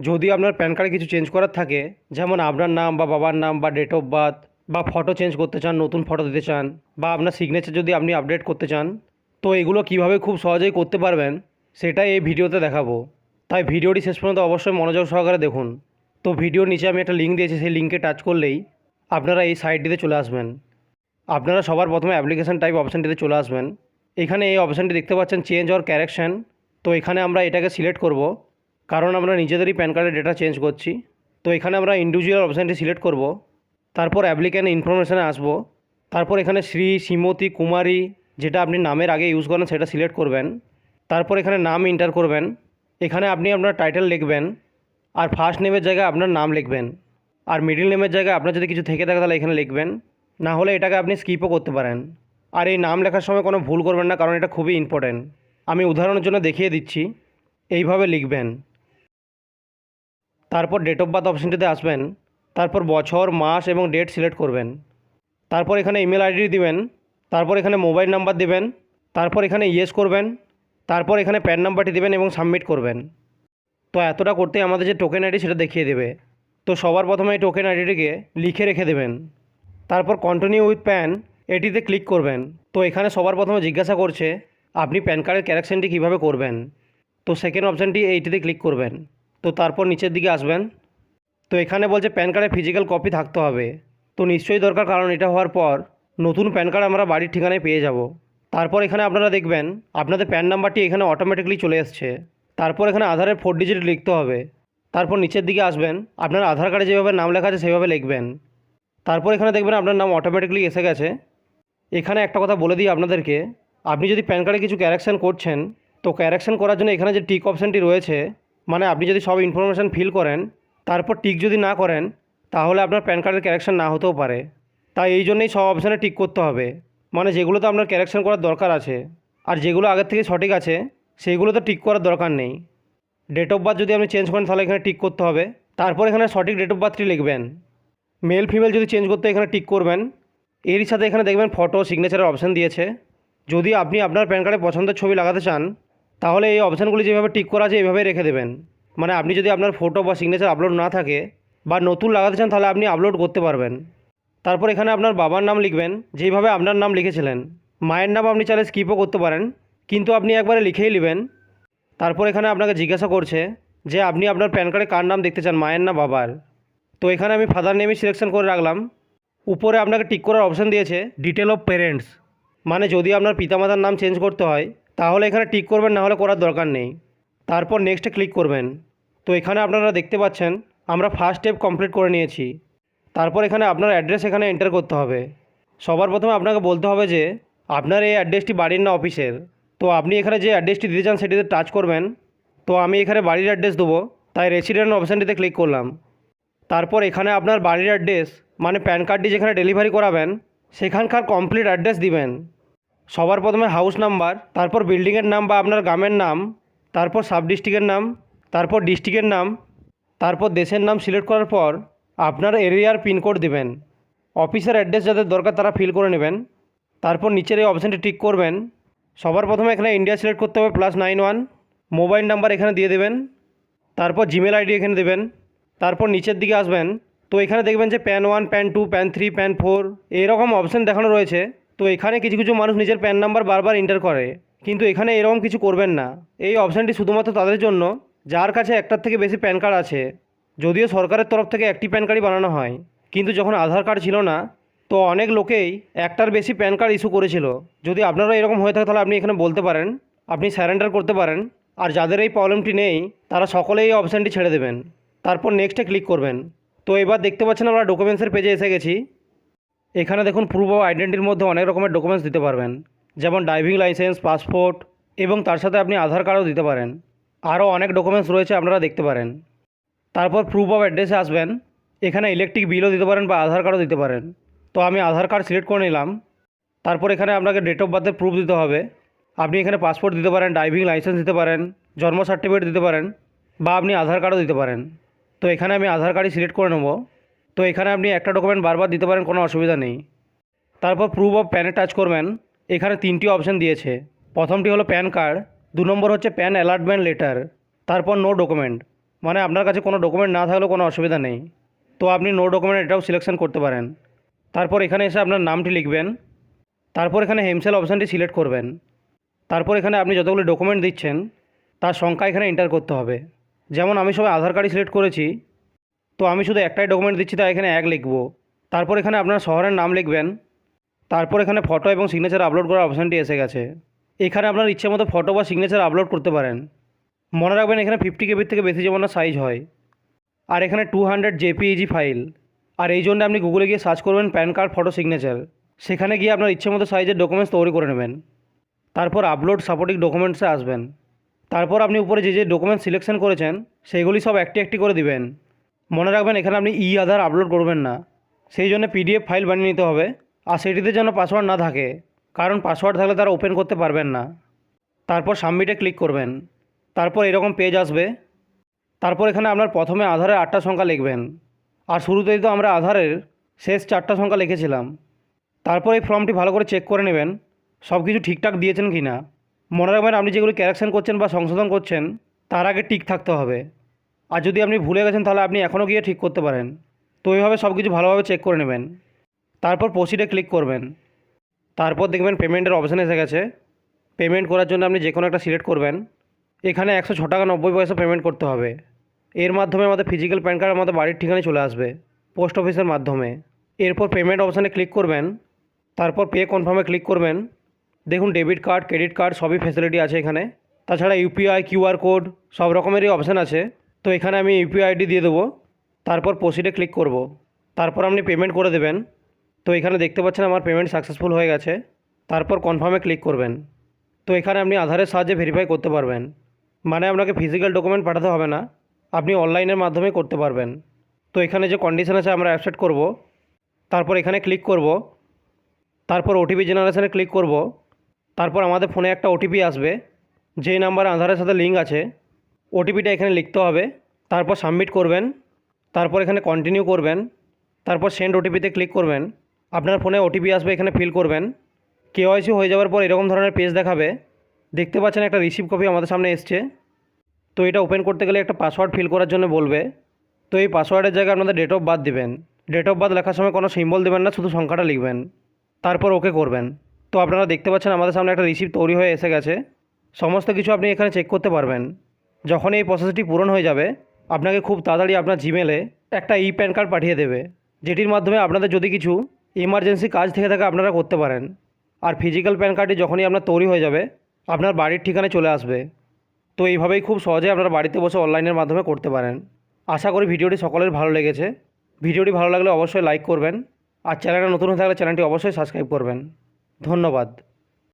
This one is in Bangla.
যদি আপনার প্যান কার্ডে কিছু চেঞ্জ করার থাকে, যেমন আপনার নাম বা বাবার নাম বা ডেট অফ বার্থ বা ফটো চেঞ্জ করতে চান, নতুন ফটো দিতে চান বা আপনার সিগনেচার যদি আপনি আপডেট করতে চান, তো এগুলো কীভাবে খুব সহজেই করতে পারবেন সেটাই এই ভিডিওতে দেখাবো। তাই ভিডিওটি শেষ পর্যন্ত অবশ্যই মনোযোগ সহকারে দেখুন। তো ভিডিওর নিচে আমি একটা লিঙ্ক দিয়েছি, সেই লিঙ্কে টাচ করলেই আপনারা এই সাইটটিতে চলে আসবেন। আপনারা সবার প্রথমে অ্যাপ্লিকেশন টাইপ অপশানটিতে চলে আসবেন। এখানে এই অপশানটি দেখতে পাচ্ছেন চেঞ্জ অর ক্যারেকশন তো এখানে আমরা এটাকে সিলেক্ট করব। কারণ আমরা নিজেদেরই প্যান কার্ডের ডেটা চেঞ্জ করছি। তো এখানে আমরা ইন্ডিভিজুয়াল অপশানটি সিলেক্ট করব, তারপর অ্যাপ্লিক্যান্ট ইনফরমেশানে আসব, তারপর এখানে শ্রী, শ্রীমতী, কুমারী যেটা আপনি নামের আগে ইউজ করেন সেটা সিলেক্ট করবেন, তারপর এখানে নাম এন্টার করবেন, এখানে আপনি আপনার টাইটেল লিখবেন, আর ফার্স্ট নেমের জায়গায় আপনার নাম লিখবেন, আর মিডিল নেমের জায়গায় আপনার যদি কিছু থেকে থাকে তাহলে এখানে লিখবেন, না হলে এটাকে আপনি স্কিপও করতে পারেন। আর এই নাম লেখার সময় কোনো ভুল করবেন না, কারণ এটা খুবই ইম্পর্ট্যান্ট আমি উদাহরণের জন্য দেখিয়ে দিচ্ছি, এইভাবে লিখবেন। তারপর ডেট অফ বার্থ অপশানটিতে আসবেন, তারপর বছর, মাস এবং ডেট সিলেক্ট করবেন। তারপর এখানে ইমেল আইডি দিবেন, তারপর এখানে মোবাইল নাম্বার দিবেন, তারপর এখানে ইয়েস করবেন, তারপর এখানে প্যান নাম্বারটি দিবেন এবং সাবমিট করবেন। তো এতটা করতে আমাদের যে টোকেন আইডি সেটা দেখিয়ে দেবে। তো সবার প্রথমে এই টোকেন আইডিটিকে লিখে রেখে দেবেন। তারপর কন্টিনিউ উইথ প্যান এটিতে ক্লিক করবেন। তো এখানে সবার প্রথমে জিজ্ঞাসা করছে, আপনি প্যান কার্ডের ক্যারেকশানটি কীভাবে করবেন? তো সেকেন্ড অপশানটি এইটিতে ক্লিক করবেন। তো তারপর নিচের দিকে আসবেন। তো এখানে বলছে প্যান কার্ডের ফিজিক্যাল কপি থাকতে হবে। তো নিশ্চয়ই দরকার কারণ এটা হওয়ার পর নতুন প্যান কার্ড আমরা বাড়ির ঠিকানায় পেয়ে যাব। তারপর এখানে আপনারা দেখবেন, আপনাদের প্যান নাম্বারটি এখানে অটোমেটিকলি চলে এসছে তারপর এখানে আধারের ফোর ডিজিট লিখতে হবে। তারপর নিচের দিকে আসবেন, আপনার আধার কার্ডে যেভাবে নাম লেখা আছে সেভাবে লিখবেন। তারপর এখানে দেখবেন আপনার নাম অটোমেটিকলি এসে গেছে। এখানে একটা কথা বলে দিই আপনাদেরকে, আপনি যদি প্যান কার্ডে কিছু ক্যারেকশান করছেন, তো ক্যারেকশান করার জন্য এখানে যে টিক অপশানটি রয়েছে মানে আপনি যদি সব ইনফরমেশান ফিল করেন, তারপর টিক যদি না করেন, তাহলে আপনার প্যান কার্ডের ক্যারেকশান না হতেও পারে। তাই এই জন্যই সব অপশানে টিক করতে হবে। মানে যেগুলোতে আপনার ক্যারেকশান করার দরকার আছে, আর যেগুলো আগের থেকে সঠিক আছে সেইগুলোতে টিক করার দরকার নেই। ডেট অফ বার্থ যদি আপনি চেঞ্জ করেন, তাহলে এখানে টিক করতে হবে। তারপর এখানে সঠিক ডেট অফ বার্থটি লিখবেন। মেল ফিমেল যদি চেঞ্জ করতে এখানে টিক করবেন, এরই সাথে এখানে দেখবেন ফটো সিগনেচারের অপশান দিয়েছে। যদি আপনি আপনার প্যান কার্ডে পছন্দের ছবি লাগাতে চান তাহলে এই অপশানগুলি যেভাবে টিক করা আছে এইভাবেই রেখে দেবেন। মানে আপনি যদি আপনার ফটো বা সিগনেচার আপলোড না থাকে বা নতুন লাগাতে চান, তাহলে আপনি আপলোড করতে পারবেন। তারপর এখানে আপনার বাবার নাম লিখবেন, যেইভাবে আপনার নাম লিখেছিলেন। মায়ের নাম আপনি চাইলে স্কিপও করতে পারেন, কিন্তু আপনি একবারে লিখেই নেবেন। তারপর এখানে আপনাকে জিজ্ঞাসা করছে যে, আপনি আপনার প্যান কার্ডে কার নাম দেখতে চান, মায়ের না বাবার? তো এখানে আমি ফাদার নেমই সিলেকশন করে রাখলাম। উপরে আপনাকে টিক করার অপশান দিয়েছে ডিটেল অফ পেরেন্টস মানে যদি আপনার পিতামাতার নাম চেঞ্জ করতে হয় তাহলে এখানে টিক করবেন, না হলে করার দরকার নেই। তারপর নেক্সটে ক্লিক করবেন। তো এখানে আপনারা দেখতে পাচ্ছেন, আমরা ফার্স্ট স্টেপ কমপ্লিট করে নিয়েছি। তারপর এখানে আপনার অ্যাড্রেস এখানে এন্টার করতে হবে। সবার প্রথমে আপনাকে বলতে হবে যে, আপনার এই অ্যাড্রেসটি বাড়ির না অফিসের? তো আপনি এখানে যে অ্যাড্রেসটি দিতে চান, সেটিতে টাচ করবেন। তো আমি এখানে বাড়ির অ্যাড্রেস দেবো, তাই রেসিডেন্ট অপশানটিতে ক্লিক করলাম। তারপর এখানে আপনার বাড়ির অ্যাড্রেস মানে প্যান কার্ডটি যেখানে ডেলিভারি করাবেন, সেখানকার কমপ্লিট অ্যাড্রেস দিবেন। সবার প্রথমে হাউস নাম্বার তারপর বিল্ডিংয়ের নাম বা আপনার গ্রামের নাম, তারপর সাব ডিস্ট্রিক্টের নাম, তারপর ডিস্ট্রিক্টের নাম, তারপর দেশের নাম সিলেক্ট করার পর আপনার এরিয়ার পিনকোড দিবেন। অফিসের অ্যাড্রেস যাদের দরকার তারা ফিল করে নেবেন। তারপর নিচের এই অপশানটি টিক করবেন। সবার প্রথমে এখানে ইন্ডিয়া সিলেক্ট করতে হবে plus nine one mobile number এখানে দিয়ে দেবেন। তারপর জিমেল আইডি এখানে দেবেন। তারপর নিচের দিকে আসবেন। তো এখানে দেখবেন যে PAN one PAN two PAN three PAN four এইরকম অপশান দেখানো রয়েছে। তো এখানে কিছু কিছু মানুষ নিজের প্যান নাম্বার বারবার এন্টার করে, কিন্তু এখানে এরকম কিছু করবেন না। এই অপশানটি শুধুমাত্র তাদের জন্য, যার কাছে একটার থেকে বেশি প্যান কার্ড আছে। যদিও সরকারের তরফ থেকে একটি প্যান কার্ডই বানানো হয়, কিন্তু যখন আধার কার্ড ছিল না, তো অনেক লোকেই একটার বেশি প্যান কার্ড ইস্যু করেছিল। যদি আপনারা এরকম হয়ে থাকে তাহলে আপনি এখানে বলতে পারেন, আপনি স্যারেন্ডার করতে পারেন, আর যাদের এই প্রবলেমটি নেই, তারা সকলেই এই অপশানটি ছেড়ে দেবেন। তারপর নেক্সটে ক্লিক করবেন। তো এবার দেখতে পাচ্ছেন আমরা ডকুমেন্টসের পেজে এসে গেছি। এখানে দেখুন প্রুফ অফ আইডেন্টিটির মধ্যে অনেক রকমের ডকুমেন্টস দিতে পারবেন। যেমন ড্রাইভিং লাইসেন্স পাসপোর্ট এবং তার সাথে আপনি আধার কার্ডও দিতে পারেন। আরও অনেক ডকুমেন্টস রয়েছে আপনারা দেখতে পারেন। তারপর প্রুফ অফ অ্যাড্রেসে আসবেন। এখানে ইলেকট্রিক বিলও দিতে পারেন বা আধার কার্ডও দিতে পারেন। তো আমি আধার কার্ড সিলেক্ট করে নিলাম। তারপর এখানে আপনাকে ডেট অফ বার্থের প্রুফ দিতে হবে। আপনি এখানে পাসপোর্ট দিতে পারেন ড্রাইভিং লাইসেন্স দিতে পারেন, জন্ম সার্টিফিকেট দিতে পারেন বা আপনি আধার কার্ডও দিতে পারেন। তো এখানে আমি আধার কার্ডই সিলেক্ট করে নেব। তো এখানে আপনি একটা ডকুমেন্ট বারবার দিতে পারেন, কোনো অসুবিধা নেই। তারপর প্রুফ অফ প্যানে টাচ করবেন। এখানে তিনটি অপশান দিয়েছে। প্রথমটি হলো প্যান কার্ড দু নম্বর হচ্ছে প্যান অ্যালার্টমেন্ট লেটার তারপর নো ডকুমেন্ট মানে আপনার কাছে কোনো ডকুমেন্ট না থাকলেও কোনো অসুবিধা নেই। তো আপনি নো ডকুমেন্ট এটাও সিলেকশন করতে পারেন। তারপর এখানে এসে আপনার নামটি লিখবেন। তারপর এখানে হেমসেল অপশানটি সিলেক্ট করবেন। তারপর এখানে আপনি যতগুলো ডকুমেন্ট দিচ্ছেন, তার সংখ্যা এখানে এন্টার করতে হবে। যেমন আমি সবাই আধার কার্ডই সিলেক্ট করেছি তো আমি শুধু একটাই ডকুমেন্ট দিচ্ছি তাই এখানে এক লিখব। তারপর এখানে আপনার শহরের নাম লিখবেন। তারপর এখানে ফটো এবং সিগনেচার আপলোড করার অপশানটি এসে গেছে। এখানে আপনার ইচ্ছে মতো ফটো বা সিগনেচার আপলোড করতে পারেন। মনে রাখবেন এখানে ফিফটি কেবির থেকে বেশি যেমন না সাইজ হয়। আর এখানে টু হান্ড্রেড জেপিইজি ফাইল আর এই জন্য আপনি গুগলে গিয়ে সার্চ করবেন প্যান কার্ড ফটো সিগনেচার সেখানে গিয়ে আপনার ইচ্ছে মতো সাইজের ডকুমেন্টস তৈরি করে নেবেন। তারপর আপলোড সাপোর্টিং ডকুমেন্টসে আসবেন। তারপর আপনি উপরে যে যে ডকুমেন্ট সিলেকশন করেছেন, সেইগুলি সব একটি একটি করে দিবেন। মনে রাখবেন, এখানে আপনি ই আধার আপলোড করবেন না। সেই জন্য পিডিএফ ফাইল বানিয়ে নিতে হবে। আর সেটিতে যেন পাসওয়ার্ড না থাকে, কারণ পাসওয়ার্ড থাকলে তারা ওপেন করতে পারবেন না। তারপর সাবমিটে ক্লিক করবেন। তারপর এরকম পেজ আসবে। তারপর এখানে আপনার প্রথমে আধারের আটটা সংখ্যা লিখবেন। আর শুরুতেই তো আমরা আধারের শেষ চারটা সংখ্যা লিখেছিলাম। তারপর এই ফর্মটি ভালো করে চেক করে নেবেন সব কিছু ঠিকঠাক দিয়েছেন কি না মনে রাখবেন, আপনি যেগুলি ক্যারেকশন করছেন বা সংশোধন করছেন, তার আগে টিক থাকতে হবে। আর যদি আপনি ভুলে গেছেন, তাহলে আপনি এখনও গিয়ে ঠিক করতে পারেন। তো এইভাবে সব কিছু ভালোভাবে চেক করে নেবেন। তারপর প্রসিডে ক্লিক করবেন। তারপর দেখবেন পেমেন্টের অপশান এসে গেছে। পেমেন্ট করার জন্য আপনি যে কোনো একটা সিলেক্ট করবেন। এখানে একশো ছ টাকা নব্বই পয়সা পেমেন্ট করতে হবে। এর মাধ্যমে আমাদের ফিজিক্যাল প্যান কার্ড আমাদের বাড়ির ঠিকানায় চলে আসবে পোস্ট অফিসের মাধ্যমে। এরপর পেমেন্ট অপশানে ক্লিক করবেন। তারপর পে কনফার্মে ক্লিক করবেন। দেখুন ডেবিট কার্ড ক্রেডিট কার্ড সবই ফেসিলিটি আছে এখানে। তাছাড়া ইউপিআই কিউআর কোড সব রকমেরই অপশান আছে। তো এখানে আমি ইউপিআই আইডি দিয়ে দেবো, তারপর প্রসিডে ক্লিক করব, তারপর আপনি পেমেন্ট করে দেবেন। তো এখানে দেখতে পাচ্ছেন আমার পেমেন্ট সাকসেসফুল হয়ে গেছে, তারপর কনফার্মে ক্লিক করবেন। তো এখানে আপনি আধারের সাহায্যে ভেরিফাই করতে পারবেন। মানে আপনাকে ফিজিক্যাল ডকুমেন্ট পাঠাতে হবে না, আপনি অনলাইনের মাধ্যমে করতে পারবেন। তো এখানে যে কন্ডিশন আছে আমরা অ্যাকসেপ্ট করব, তারপর এখানে ক্লিক করব, তারপর ওটিপি জেনারেশানে ক্লিক করব, তারপর আমাদের ফোনে একটা ওটিপি আসবে, যেই নাম্বার আধারের সাথে লিঙ্ক আছে ওটিপিটা এখানে লিখতে হবে। তারপর সাবমিট করবেন। তারপর এখানে কন্টিনিউ করবেন। তারপর সেন্ড ওটিপিতে ক্লিক করবেন। আপনার ফোনে ওটিপি আসবে, এখানে ফিল করবেন। কেওয়াইসি হয়ে যাওয়ার পর এরকম ধরনের পেজ দেখাবে। দেখতে পাচ্ছেন একটা রিসিভ কপি আমাদের সামনে এসছে। তো এটা ওপেন করতে গেলে একটা পাসওয়ার্ড ফিল করার জন্য বলবে। তো এই পাসওয়ার্ডের জায়গায় আপনাদের ডেট অফ বার্থ দেবেন। ডেট অফ বার্থ লেখার সময় কোনো সিম্বল দেবেন না, শুধু সংখ্যাটা লিখবেন। তারপর ওকে করবেন। তো আপনারা দেখতে পাচ্ছেন আমাদের সামনে একটা রিসিপ্ট তৈরি হয়ে এসে গেছে। সমস্ত কিছু আপনি এখানে চেক করতে পারবেন। যখন এই প্রসেসটি পূরণ হয়ে যাবে, আপনাকে খুব তাড়াতাড়ি আপনার জিমেলে একটা ই প্যান কার্ড পাঠিয়ে দেবে, যেটির মাধ্যমে আপনাদের যদি কিছু ইমার্জেন্সি কাজ থেকে থাকে আপনারা করতে পারেন। আর ফিজিক্যাল প্যান কার্ডটি যখনই আপনার তৈরি হয়ে যাবে, আপনার বাড়ির ঠিকানায় চলে আসবে। তো এইভাবেই খুব সহজে আপনারা বাড়িতে বসে অনলাইনের মাধ্যমে করতে পারেন। আশা করি ভিডিওটি সকলের ভালো লেগেছে। ভিডিওটি ভালো লাগলে অবশ্যই লাইক করবেন। আর চ্যানেলটা নতুন হয়ে থাকলে চ্যানেলটি অবশ্যই সাবস্ক্রাইব করবেন। ধন্যবাদ।